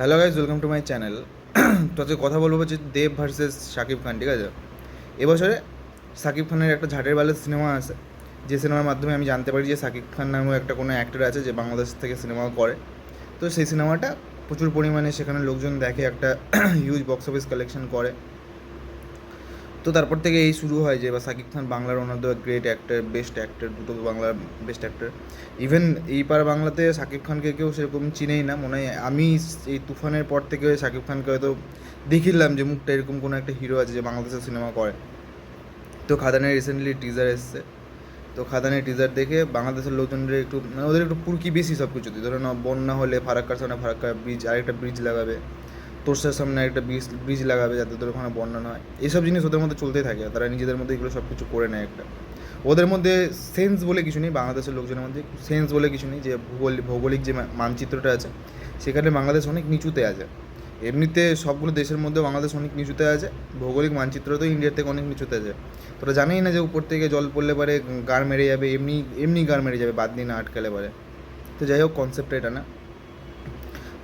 Hello guys welcome to my channel তো আজকে কথা বলব যে দেব ভার্সেস শাকিব খান, ঠিক আছে? এবছরে শাকিব খানের একটা ঝাটের বালের সিনেমা আছে, যে সিনেমার মাধ্যমে আমি জানতে পারি যে শাকিব খান নামেও একটা কোনো অ্যাক্টর আছে যে বাংলাদেশ থেকে সিনেমা করে। তো সেই সিনেমাটা প্রচুর পরিমাণে সেখানে লোকজন দেখে একটা হিউজ বক্স অফিস কালেকশন করে। তো তারপর থেকে এই শুরু হয় যে এবার শাকিব খান বাংলার ওনার the great actor best actor দুটো বাংলার বেস্ট অ্যাক্টর ইভেন এই পার বাংলাতে শাকিব খানকে কেউ সেরকম চিনেই না। মনে হয় আমি এই তুফানের পর থেকে শাকিব খানকে হয়তো দেখিলাম যে মুখটা এরকম কোনো একটা হিরো আছে যে বাংলাদেশের সিনেমা করে। তো খাদানের রিসেন্টলি টিজার এসছে। তো খাদানের টিজার দেখে বাংলাদেশের লোকজনদের একটু মানে ওদের একটু পুরকি বেশি সব কিছুতে ধরো না বন্যা হলে ফারাক্কার সামনে ফারাক্কা ব্রিজ আরেকটা ব্রিজ লাগাবে। তোরসার সামনে একটা ব্রিজ ব্রিজ লাগাবে যাতে তোর ওখানে বন্যা না হয়। এইসব জিনিস ওদের মধ্যে চলতেই থাকে। তারা নিজেদের মধ্যে এগুলো সব কিছু করে নেয় একটা। ওদের মধ্যে সেন্স বলে কিছু নেই, বাংলাদেশের লোকজনের মধ্যে সেন্স বলে কিছু নেই। যে ভূগোল, ভৌগোলিক যে মানচিত্রটা আছে, সেখানে বাংলাদেশ অনেক নিচুতে আছে। এমনিতে সবগুলো দেশের মধ্যে বাংলাদেশ অনেক নিচুতে আছে। ভৌগোলিক মানচিত্র তো ইন্ডিয়ার থেকে অনেক নিচুতে আছে। তোরা জানেই না যে উপর থেকে জল পড়লে পারে গাড় মেরে যাবে, এমনি এমনি গাড় মেরে যাবে, বাদ দিয়ে না আটকালে পারে। তো যাই হোক কনসেপ্ট এটা না।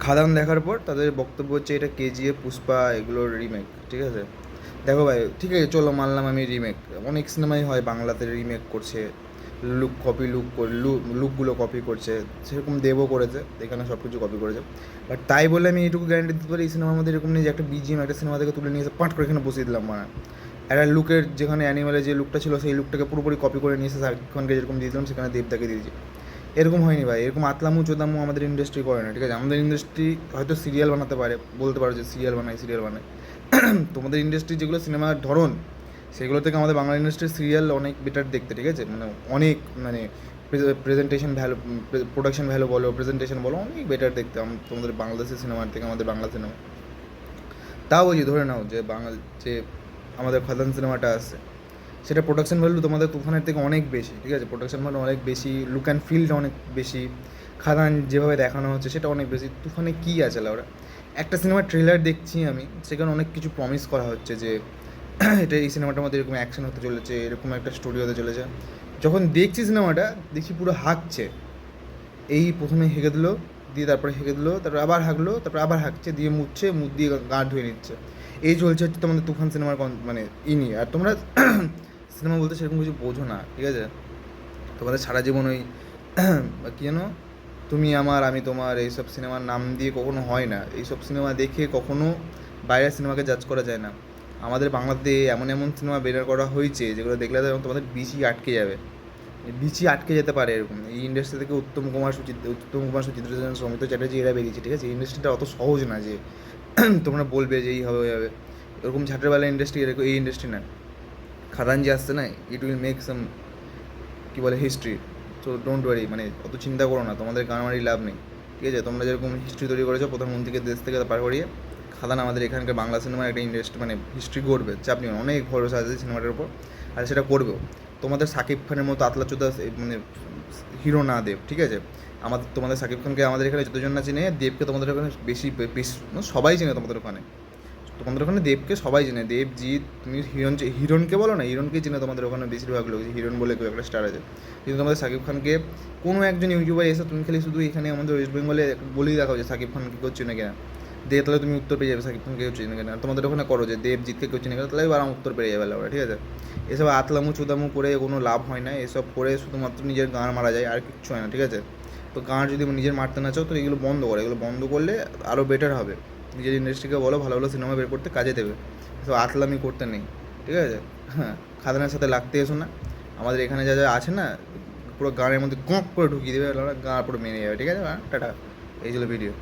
খাদান দেখার পর তাদের বক্তব্য হচ্ছে এটা কেজিএফ পুষ্পা এগুলোর রিমেক ঠিক আছে? দেখো ভাই, ঠিক আছে, চলো মানলাম আমি রিমেক অনেক সিনেমাই হয় বাংলাতে রিমেক করছে লুক কপি লুক লুক লুকগুলো কপি করছে, সেরকম দেবও করেছে, এখানে সব কিছু কপি করেছে। বাট তাই বলে আমি এইটুকু গ্যারান্টি দিতে পারি, এই সিনেমার মধ্যে এরকম নেই যে একটা বিজিএম একটা সিনেমা থেকে তুলে নিয়ে এসে পাট করে এখানে বসিয়ে দিলাম মানে। একটা লুকের যেখানে অ্যানিমালের যে লুকটা ছিল, সেই লুকটাকে পুরোপুরি কপি করে নিয়ে এসে শাকিব খানকে যেরকম দিয়ে দিলাম, সেখানে দেবদাকে দিয়েছি। এরকম হয়নি ভাই, এরকম আতলামু চোদামু আমাদের ইন্ডাস্ট্রি করে না, ঠিক আছে? আমাদের ইন্ডাস্ট্রি হয়তো সিরিয়াল বানাতে পারে, বলতে পারো যে সিরিয়াল বানাই সিরিয়াল বানাই তোমাদের ইন্ডাস্ট্রি যেগুলো সিনেমার ধরন, সেগুলো থেকে আমাদের বাংলা ইন্ডাস্ট্রির সিরিয়াল অনেক বেটার দেখতে, ঠিক আছে? মানে অনেক মানে প্রেজেন্টেশন ভ্যালু প্রোডাকশন ভ্যালু বলো প্রেজেন্টেশন বলো, অনেক বেটার দেখতে তোমাদের বাংলাদেশের সিনেমার থেকে আমাদের বাংলা সিনেমা তাও বলছি ধরে নাও যে বাংলা, যে আমাদের খাদান সিনেমাটা আছে সেটা প্রোডাকশন ভ্যালু তোমাদের তুফানের থেকে অনেক বেশি, ঠিক আছে? প্রোডাকশন ভ্যালু অনেক বেশি লুক অ্যান্ড ফিলটা অনেক বেশি, খাদান যেভাবে দেখানো হচ্ছে সেটা অনেক বেশি। তুফানে কী আছে, লাউরা? একটা সিনেমার ট্রেলার দেখছি আমি, সেখানে অনেক কিছু প্রমিস করা হচ্ছে যে এটা এই সিনেমাটার মধ্যে এরকম অ্যাকশন হতে চলেছে, এরকম একটা স্টোরি হতে চলেছে। যখন দেখছি সিনেমাটা দেখছি পুরো হাঁকছে। এই প্রথমে হেঁকে দিলো, দিয়ে তারপরে হেঁকে দিলো, তারপরে আবার হাঁকলো, তারপরে আবার হাঁকছে, দিয়ে মুছছে, মুখ দিয়ে গা ধুয়ে নিচ্ছে। এই চলছে হচ্ছে তোমাদের তুফান সিনেমার মানে ইনি আর তোমরা সিনেমা বলতে সেরকম কিছু বোঝো না, ঠিক আছে? তোমাদের সারা জীবন ওই কী যেন, তুমি আমার, আমি তোমার এইসব সিনেমার নাম দিয়ে কখনো হয় না। এইসব সিনেমা দেখে কখনো বাইরের সিনেমাকে জাজ করা যায় না। আমাদের বাংলাতে এমন এমন সিনেমা বের করা হয়েছে যেগুলো দেখলে তো তোমাদের বিচি আটকে যাবে। বিচি আটকে যেতে পারে এরকম। এই ইন্ডাস্ট্রি থেকে উত্তম কুমার সুচিত্র উত্তম কুমার সুচিত্র সৌমিত চ্যাটার্জি এরা বেরিয়েছে, ঠিক আছে? ইন্ডাস্ট্রিটা অত সহজ না যে তোমরা বলবে যে এই হবে হবে। এরকম ঝাঁটেরবেলা ইন্ডাস্ট্রি এরকম, এই ইন্ডাস্ট্রি না। খাদান যে আসছে না ইট উইল মেক সাম কী বলে হিস্ট্রি তো ডোন্ট ওয়ারি মানে অত চিন্তা করো না, তোমাদের গানমারি লাভ নেই। ঠিক আছে? তোমরা যেরকম হিস্ট্রি তৈরি করেছ প্রধানমন্ত্রীকে দেশ থেকে পার করিয়ে খাদান আমাদের এখানকার বাংলা সিনেমার একটা ইন্ডাস্ট্রি মানে হিস্ট্রি গড়বে। চাপ নিও অনেক ভরসা আছে সিনেমাটার উপর, আর সেটা করবেও। তোমাদের সাকিব খানের মতো আতলা চোদা মানে হিরো না দেব, ঠিক আছে? আমাদের, তোমাদের সাকিব খানকে আমাদের এখানে যতজন না চিনে, দেবকে তোমাদের ওখানে বেশি বেশি মানে সবাই চিনে তোমাদের ওখানে। তোমাদের ওখানে দেবকে সবাই চেনে। দেব, জিৎ, তুমি হিরণ হিরণকে বলো না, হিরণকে চেনে তোমাদের ওখানে বেশিরভাগ লোক হিরণ বলে কেউ একটা স্টার আছে। কিন্তু তোমাদের সাকিব খানকে কোনো একজন ইউটিউবার এসে তুমি খালি শুধু এখানে আমাদের ওয়েস্ট বেঙ্গলে বলেই দেখাও যে সাকিব খানকে কেউ চেনে কিনা। দিয়ে তাহলে তুমি উত্তর পেয়ে যাবে সাকিব খানকে কেউ চেনে কিনা। তোমাদের ওখানে করো যে দেব জিতকে কেউ চেনে কিনা, তাহলে এবার উত্তর পেয়ে যাবে ওরা ঠিক আছে? এসব আতলামু চুদামু করে কোনো লাভ হয় না, এসব করে শুধুমাত্র নিজের গান মারা যায়, আর কিচ্ছু হয় না, ঠিক আছে? তো গান যদি নিজের মারতে না চাও, তো এগুলো বন্ধ করো। এগুলো বন্ধ করলে আরও বেটার হবে। নিজের ইন্ডাস্ট্রিকে বলো, ভালো ভালো সিনেমা বের করতে কাজে দেবে। তো আতলামি করতে নেই, ঠিক আছে? হ্যাঁ খাদানের সাথে লাগতে এসো না। আমাদের এখানে যা যা আছে না, পুরো গানের মধ্যে গঁক করে ঢুকিয়ে দেবে গাঁ পুরো মেনে যাবে, ঠিক আছে টাটা। এই ছিল ভিডিও